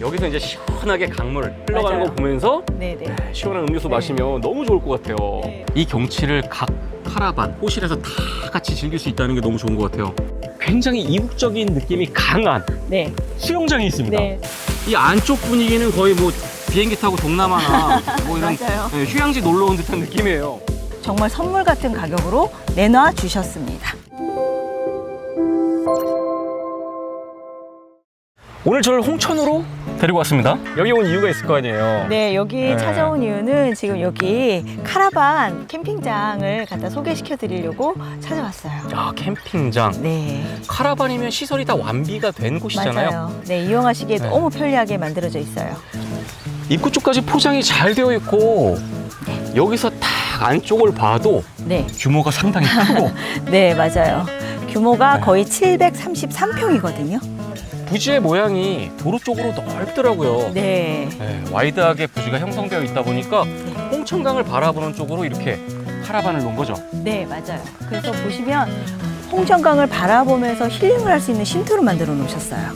여기서 이제 시원하게 강물 흘러가는 맞아요. 거 보면서 네네. 시원한 음료수 네. 마시면 너무 좋을 것 같아요. 네. 이 경치를 각 카라반, 호실에서 다 같이 즐길 수 있다는 게 너무 좋은 것 같아요. 굉장히 이국적인 느낌이 강한 네. 수영장이 있습니다. 네. 이 안쪽 분위기는 거의 뭐 비행기 타고 동남아나 뭐 이런 맞아요. 네, 휴양지 놀러 온 듯한 느낌이에요. 정말 선물 같은 가격으로 내놔 주셨습니다. 오늘 저를 홍천으로 데리고 왔습니다. 여기 온 이유가 있을 거 아니에요. 네, 여기 네. 찾아온 이유는 지금 여기 카라반 캠핑장을 갖다 소개시켜 드리려고 찾아왔어요. 아 캠핑장. 네, 카라반이면 시설이 다 완비가 된 곳이잖아요. 맞아요. 네, 이용하시기에 네. 너무 편리하게 만들어져 있어요. 입구 쪽까지 포장이 잘 되어 있고 여기서 딱 안쪽을 봐도 네, 규모가 상당히 크고 네, 맞아요. 규모가 네. 거의 733평이거든요. 부지의 모양이 도로 쪽으로 넓더라고요. 네, 네, 와이드하게 부지가 형성되어 있다 보니까 홍천강을 바라보는 쪽으로 이렇게 카라반을 놓은 거죠. 네, 맞아요. 그래서 보시면 홍천강을 바라보면서 힐링을 할 수 있는 쉼터로 만들어 놓으셨어요.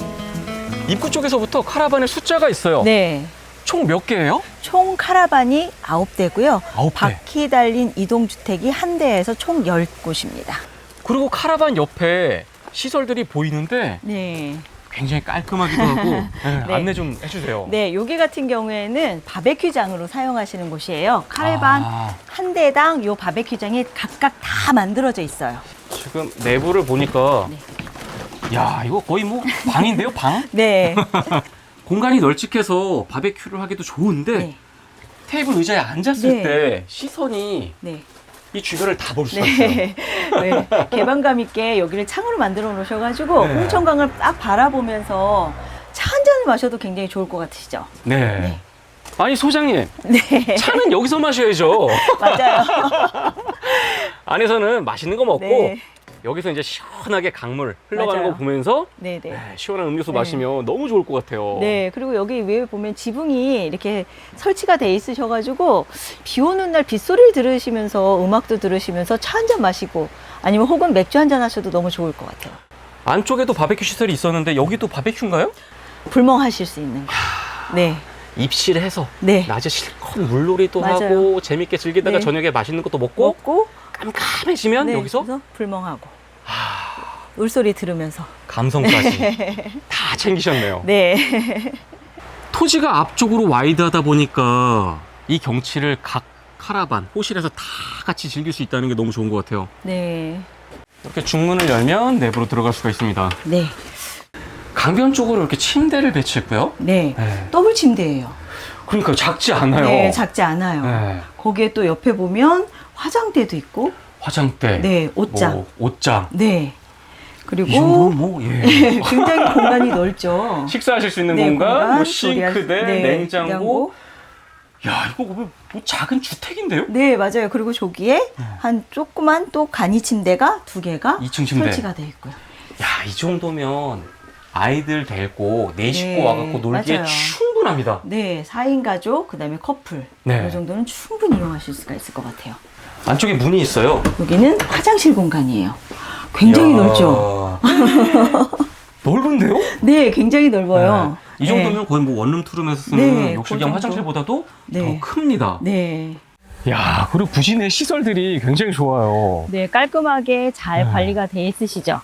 입구 쪽에서부터 카라반의 숫자가 있어요. 네, 총 몇 개예요? 총 카라반이 9대고요. 아홉 개. 바퀴 달린 이동 주택이 한 대에서 총 10곳입니다. 그리고 카라반 옆에 시설들이 보이는데 네. 굉장히 깔끔하기도 하고 네, 네. 안내 좀 해주세요. 네, 여기 같은 경우에는 바베큐장으로 사용하시는 곳이에요. 카라반 아, 한 대당 요 바베큐장이 각각 다 만들어져 있어요. 지금 내부를 보니까 네. 야 이거 거의 뭐 방인데요 방? 네. 공간이 널찍해서 바베큐를 하기도 좋은데 네. 테이블 의자에 앉았을 네. 때 시선이 네. 이 주변을 다 볼 수가 있어요. 네. 네. 개방감 있게 여기를 창으로 만들어 놓으셔가지고 네. 홍천강을 딱 바라보면서 차 한 잔을 마셔도 굉장히 좋을 것 같으시죠? 네. 네. 아니 소장님 네. 차는 여기서 마셔야죠. 맞아요. 안에서는 맛있는 거 먹고 네. 여기서 이제 시원하게 강물 흘러가는 맞아요. 거 보면서 네, 네. 네, 시원한 음료수 네. 마시면 너무 좋을 것 같아요. 네, 그리고 여기 위에 보면 지붕이 이렇게 설치가 돼 있으셔가지고 비 오는 날 빗소리를 들으시면서 음악도 들으시면서 차 한 잔 마시고 아니면 혹은 맥주 한 잔 하셔도 너무 좋을 것 같아요. 안쪽에도 바베큐 시설이 있었는데 여기도 바베큐인가요? 불멍하실 수 있는 거. 네, 입실해서 네. 낮에 실컷 물놀이도 맞아요. 하고 재밌게 즐기다가 네. 저녁에 맛있는 것도 먹고 먹고 깜깜해지면 네, 여기서 그래서 불멍하고 하, 울소리 들으면서. 감성까지 다 챙기셨네요. 네, 토지가 앞쪽으로 와이드하다 보니까 이 경치를 각 카라반, 호실에서 다 같이 즐길 수 있다는 게 너무 좋은 것 같아요. 네, 이렇게 중문을 열면 내부로 들어갈 수가 있습니다. 네, 강변 쪽으로 이렇게 침대를 배치했고요. 네. 네. 더블 침대예요. 그러니까 작지 않아요. 네, 작지 않아요. 네. 거기에 또 옆에 보면 화장대도 있고, 화장대, 네, 옷장, 뭐 옷장. 네. 그리고 뭐 예. 굉장히 공간이 넓죠. 식사하실 수 있는 네, 공간, 뭐 조리할- 싱크대, 네, 냉장고. 야, 이거 뭐, 뭐 작은 주택인데요? 네, 맞아요. 그리고 저기에 네. 한 조그만 또 간이 침대가 두 개가 2층 침대. 설치가 돼 있고요. 야, 이 정도면 아이들 데리고 네 식구 네, 와갖고 놀기에 맞아요. 충분합니다. 네, 4인 가족, 그 다음에 커플. 네. 이 정도는 충분히 이용하실 수가 있을 것 같아요. 안쪽에 문이 있어요. 여기는 화장실 공간이에요. 굉장히 이야. 넓죠? 넓은데요? 네, 굉장히 넓어요. 네. 이 정도면 거의 뭐 원룸 투룸에서 쓰는 네, 욕실 그겸 정도. 화장실보다도 네. 더 큽니다. 네. 야, 그리고 부진의 시설들이 굉장히 좋아요. 네, 깔끔하게 잘 네. 관리가 돼 있으시죠?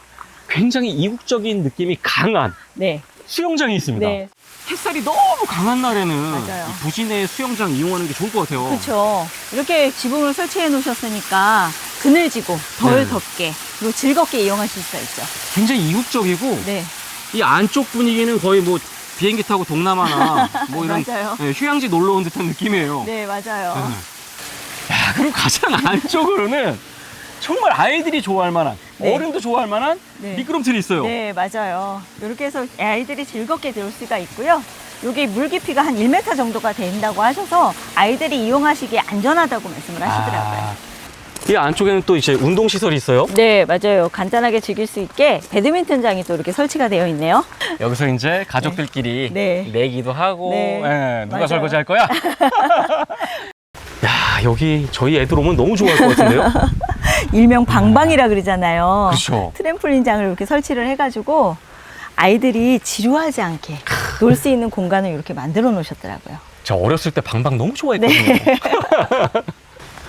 굉장히 이국적인 느낌이 강한 네. 수영장이 있습니다. 네. 햇살이 너무 강한 날에는 맞아요. 이 부진의 수영장 이용하는 게 좋을 것 같아요. 그렇죠. 이렇게 지붕을 설치해 놓으셨으니까 그늘지고 덜 네. 덥게 그리고 즐겁게 이용하실 수가 있죠. 굉장히 이국적이고 네. 이 안쪽 분위기는 거의 뭐 비행기 타고 동남아나 뭐 이런 맞아요. 네, 휴양지 놀러 온 듯한 느낌이에요. 네, 맞아요. 네. 야, 그리고 가장 안쪽으로는 정말 아이들이 좋아할 만한 네. 어른도 좋아할 만한 네. 미끄럼틀이 있어요. 네, 맞아요. 이렇게 해서 아이들이 즐겁게 놀 수가 있고요. 여기 물 깊이가 한 1m 정도가 된다고 하셔서 아이들이 이용하시기에 안전하다고 말씀을 하시더라고요. 아, 이 안쪽에는 또 이제 운동 시설이 있어요. 네, 맞아요. 간단하게 즐길 수 있게 배드민턴장이 또 이렇게 설치가 되어 있네요. 여기서 이제 가족들끼리 네. 내기도 하고 네. 예, 누가 맞아요. 설거지 할 거야? 야 여기 저희 애들 오면 너무 좋아할 것 같은데요? 일명 방방이라 그러잖아요. 그렇죠. 트램폴린장을 이렇게 설치를 해가지고 아이들이 지루하지 않게 놀 수 있는 공간을 이렇게 만들어 놓으셨더라고요. 저 어렸을 때 방방 너무 좋아했거든요. 네.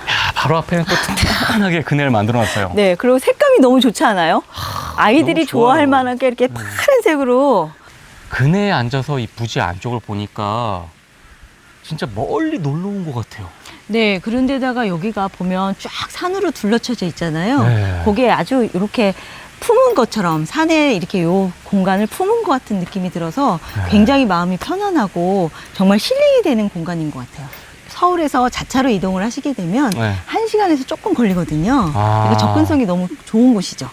야, 바로 앞에는 또 튼튼하게 그네를 만들어 놨어요. 네, 그리고 색감이 너무 좋지 않아요? 아이들이 너무 좋아요. 좋아할 만하게 이렇게 파란색으로 그네에 앉아서 이 부지 안쪽을 보니까 진짜 멀리 놀러 온 것 같아요. 네, 그런데다가 여기가 보면 쫙 산으로 둘러쳐져 있잖아요. 네. 거기에 아주 이렇게 품은 것처럼 산에 이렇게 요 공간을 품은 것 같은 느낌이 들어서 네. 굉장히 마음이 편안하고 정말 힐링이 되는 공간인 것 같아요. 서울에서 자차로 이동을 하시게 되면 네. 한 시간에서 조금 걸리거든요. 아. 그러니까 접근성이 너무 좋은 곳이죠.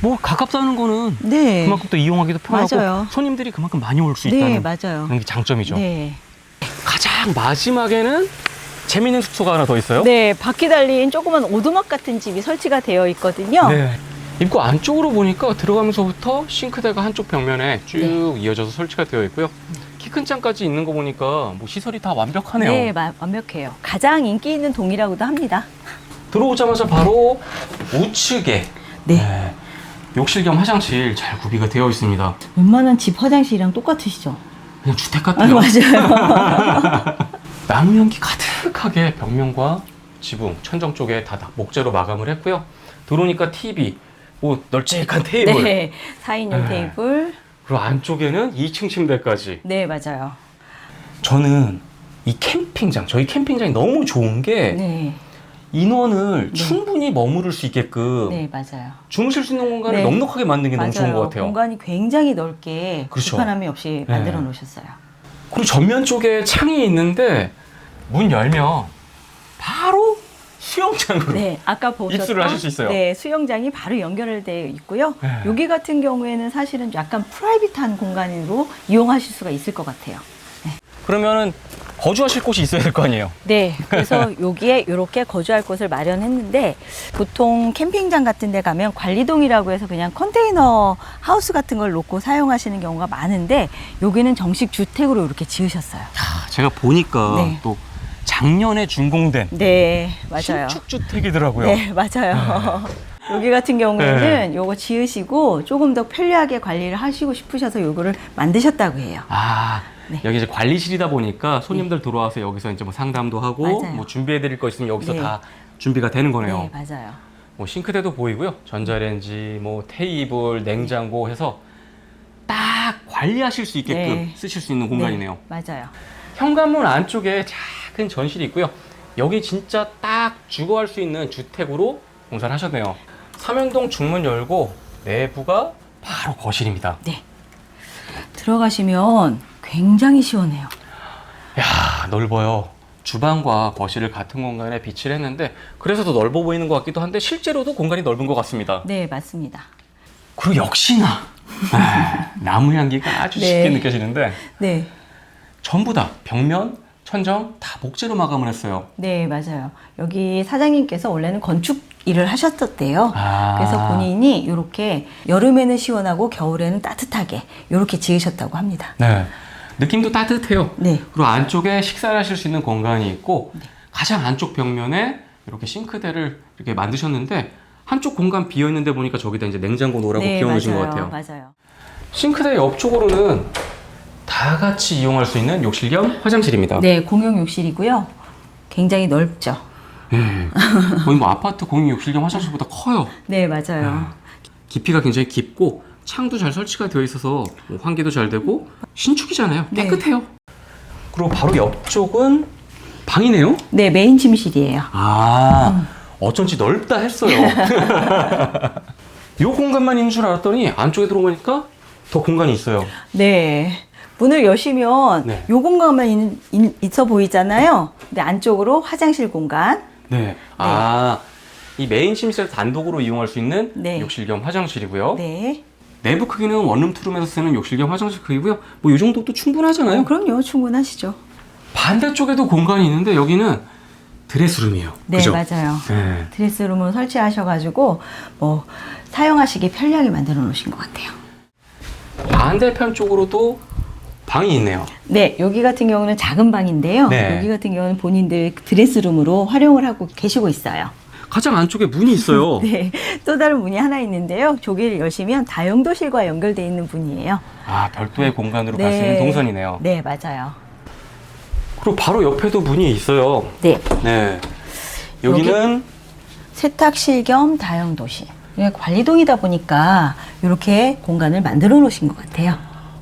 뭐 가깝다는 거는 네. 그만큼 또 이용하기도 편하고 맞아요. 손님들이 그만큼 많이 올 수 네, 있다는 맞아요. 그런 게 장점이죠. 네. 가장 마지막에는 재밌는 숙소가 하나 더 있어요. 네, 바퀴 달린 조그만 오두막 같은 집이 설치가 되어 있거든요. 네. 입구 안쪽으로 보니까 들어가면서부터 싱크대가 한쪽 벽면에 쭉 네. 이어져서 설치가 되어 있고요. 키 큰 창까지 있는 거 보니까 뭐 시설이 다 완벽하네요. 네, 마- 완벽해요. 가장 인기 있는 동이라고도 합니다. 들어오자마자 바로 우측에 네. 욕실 겸 화장실 잘 구비가 되어 있습니다. 웬만한 집 화장실이랑 똑같으시죠? 그냥 주택 아, 같아요. 맞아요. 나무 연기 가득하게 벽면과 지붕, 천정 쪽에 다 목재로 마감을 했고요. 들어오니까 TV, 뭐 널찍한 테이블, 네, 4인용 네. 테이블. 그리고 안쪽에는 2층 침대까지. 네, 맞아요. 저는 이 캠핑장, 저희 캠핑장이 너무 좋은 게 네, 인원을 네. 충분히 머무를 수 있게끔 네, 맞아요. 주무실 수 있는 공간을 네. 넉넉하게 만든 게 너무 좋은 것 같아요. 공간이 굉장히 넓게 그렇죠. 불편함이 없이 네. 만들어 놓으셨어요. 그리고 전면 쪽에 창이 있는데 문 열면 바로 수영장으로. 네, 아까 보셨던 입수를 하실 수 있어요. 네, 수영장이 바로 연결되어 있고요. 네. 여기 같은 경우에는 사실은 약간 프라이빗한 공간으로 이용하실 수가 있을 것 같아요. 그러면은 거주하실 곳이 있어야 될 거 아니에요? 네, 그래서 여기에 이렇게 거주할 곳을 마련했는데 보통 캠핑장 같은 데 가면 관리동이라고 해서 그냥 컨테이너 하우스 같은 걸 놓고 사용하시는 경우가 많은데 여기는 정식 주택으로 이렇게 지으셨어요. 제가 보니까 네. 또 작년에 준공된 네, 맞아요. 신축 주택이더라고요. 네, 맞아요. 여기 같은 경우에는 요거 지으시고 조금 더 편리하게 관리를 하시고 싶으셔서 요거를 만드셨다고 해요. 아 네. 여기 이제 관리실이다 보니까 손님들 들어와서 여기서 이제 뭐 상담도 하고 맞아요. 뭐 준비해 드릴 거 있으면 여기서 네. 다 준비가 되는 거네요. 네, 맞아요. 뭐 싱크대도 보이고요. 전자레인지, 뭐 테이블, 냉장고 해서 딱 관리하실 수 있게끔 네. 쓰실 수 있는 공간이네요. 네, 맞아요. 현관문 안쪽에 작은 전실이 있고요. 여기 진짜 딱 주거할 수 있는 주택으로 공사를 하셨네요. 삼연동 중문 열고 내부가 바로 거실입니다. 네. 들어가시면 굉장히 시원해요. 야 넓어요. 주방과 거실을 같은 공간에 비치를 했는데 그래서 더 넓어 보이는 것 같기도 한데 실제로도 공간이 넓은 것 같습니다. 네, 맞습니다. 그리고 역시나 아, 나무 향기가 아주 네. 쉽게 느껴지는데 네. 전부 다 벽면, 천정 다 목재로 마감을 했어요. 네, 맞아요. 여기 사장님께서 원래는 건축 일을 하셨었대요. 아. 그래서 본인이 이렇게 여름에는 시원하고 겨울에는 따뜻하게 이렇게 지으셨다고 합니다. 네. 느낌도 따뜻해요. 네. 그리고 안쪽에 식사를 하실 수 있는 공간이 있고 가장 안쪽 벽면에 이렇게 싱크대를 이렇게 만드셨는데 한쪽 공간 비어 있는데 보니까 저기다 이제 냉장고 놓으라고 네, 비워 놓으신 것. 같아요. 맞아요. 싱크대 옆쪽으로는 다 같이 이용할 수 있는 욕실 겸 화장실입니다. 네, 공용 욕실이고요. 굉장히 넓죠. 예. 거의 뭐 아파트 공용 욕실 겸 화장실보다 커요. 네, 맞아요. 아, 깊이가 굉장히 깊고 창도 잘 설치가 되어 있어서 뭐 환기도 잘 되고 신축이잖아요. 네. 깨끗해요. 그리고 바로 옆쪽은 방이네요. 네, 메인 침실이에요. 아 어쩐지 넓다 했어요. 요 공간만 있는 줄 알았더니 안쪽에 들어오니까 더 공간이 있어요. 네. 문을 여시면 네. 요 공간만 있, 있- 있어 보이잖아요. 근데 안쪽으로 화장실 공간. 네. 아, 이 메인 침실 단독으로 이용할 수 있는 네. 욕실 겸 화장실이고요. 네. 내부 크기는 원룸 투룸에서 쓰는 욕실 겸 화장실 크기고요. 뭐 이 정도도 충분하잖아요. 어, 그럼요. 충분하시죠. 반대쪽에도 공간이 있는데 여기는 드레스룸이에요. 네, 그죠? 맞아요. 네. 드레스룸을 설치하셔가지고 뭐 사용하시기 편리하게 만들어 놓으신 것 같아요. 반대편 쪽으로도 방이 있네요. 네, 여기 같은 경우는 작은 방인데요. 네. 여기 같은 경우는 본인들 드레스룸으로 활용을 하고 계시고 있어요. 가장 안쪽에 문이 있어요. 네, 또 다른 문이 하나 있는데요. 저기를 여시면 다용도실과 연결되어 있는 문이에요. 아, 별도의 공간으로 갈 수 있는 동선이네요. 네, 맞아요. 그리고 바로 옆에도 문이 있어요. 네, 네. 여기는 세탁실 겸 다용도실. 이게 관리동이다 보니까 이렇게 공간을 만들어 놓으신 것 같아요.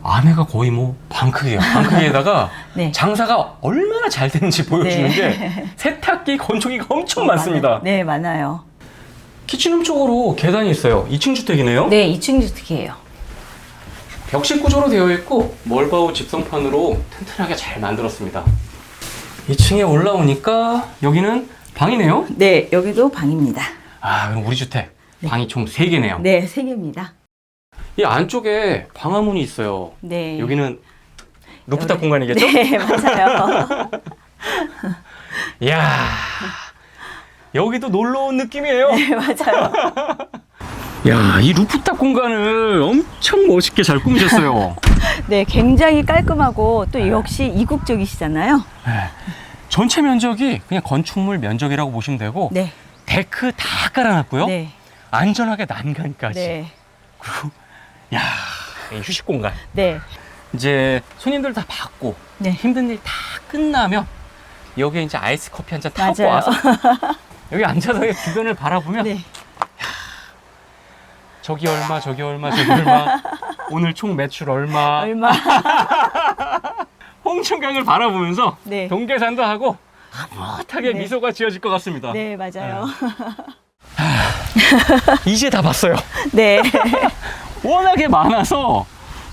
안에가 거의 뭐 방크예요. 방크에다가 네. 장사가 얼마나 잘 되는지 보여주는 네. 게 세탁기, 건조기가 엄청 많습니다. 많아요. 네, 많아요. 키친룸 쪽으로 계단이 있어요. 2층 주택이네요. 네, 2층 주택이에요. 벽식 구조로 되어 있고 멀바우 집성판으로 튼튼하게 잘 만들었습니다. 2층에 올라오니까 여기는 방이네요. 네, 여기도 방입니다. 아, 그럼 우리 주택 방이 총 3개네요. 네, 세 개입니다. 이 안쪽에 방화문이 있어요. 네. 여기는 루프탑 여기- 공간이겠죠? 네, 맞아요. 이야, 여기도 놀러 온 느낌이에요. 네, 맞아요. 야, 이 루프탑 공간을 엄청 멋있게 잘 꾸미셨어요. 네, 굉장히 깔끔하고 또 역시 이국적이시잖아요. 네. 전체 면적이 그냥 건축물 면적이라고 보시면 되고 네. 데크 다 깔아놨고요. 네. 안전하게 난간까지. 네. 그리고 야, 이 휴식 공간. 네. 이제 손님들 다 받고 네. 힘든 일 다 끝나면 여기에 이제 아이스 커피 한 잔 타고 맞아요. 와서 여기 앉아서 주변을 바라보면 네. 저기 얼마 저기 얼마 저기 얼마 오늘 총 매출 얼마 얼마? 홍천강을 바라보면서 네. 동계산도 하고 흐뭇하게 네. 미소가 지어질 것 같습니다. 네, 맞아요. 이제 다 봤어요. 네. 워낙에 많아서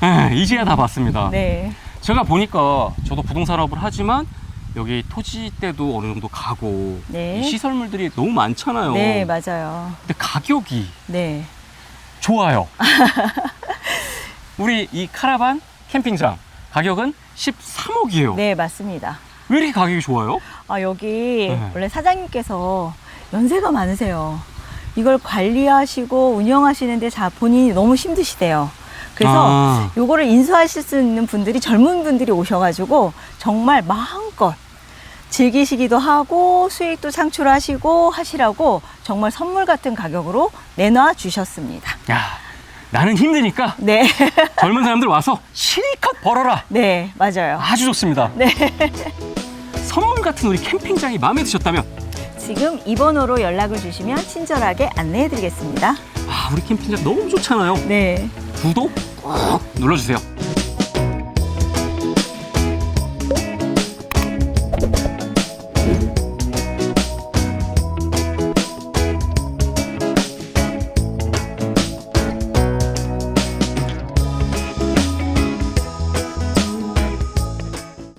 예, 이제야 다 봤습니다. 네. 제가 보니까 저도 부동산업을 하지만 여기 토지대도 어느 정도 가고 네. 이 시설물들이 너무 많잖아요. 네, 맞아요. 근데 가격이 네. 좋아요. 우리 이 카라반 캠핑장 가격은 13억이에요. 네, 맞습니다. 왜 이렇게 가격이 좋아요? 아, 여기 네. 원래 사장님께서 연세가 많으세요. 이걸 관리하시고 운영하시는데 자 본인이 너무 힘드시대요. 그래서 아. 요거를 인수하실 수 있는 분들이 젊은 분들이 오셔가지고 정말 마음껏 즐기시기도 하고 수익도 창출하시고 하시라고 정말 선물 같은 가격으로 내놔 주셨습니다. 야, 나는 힘드니까 네, 젊은 사람들 와서 실컷 벌어라. 네, 맞아요. 아주 좋습니다. 네. 선물 같은 우리 캠핑장이 마음에 드셨다면 지금 이 번호로 연락을 주시면 친절하게 안내해 드리겠습니다. 아, 우리 캠핑장 너무 좋잖아요. 네. 구독 꼭 눌러주세요.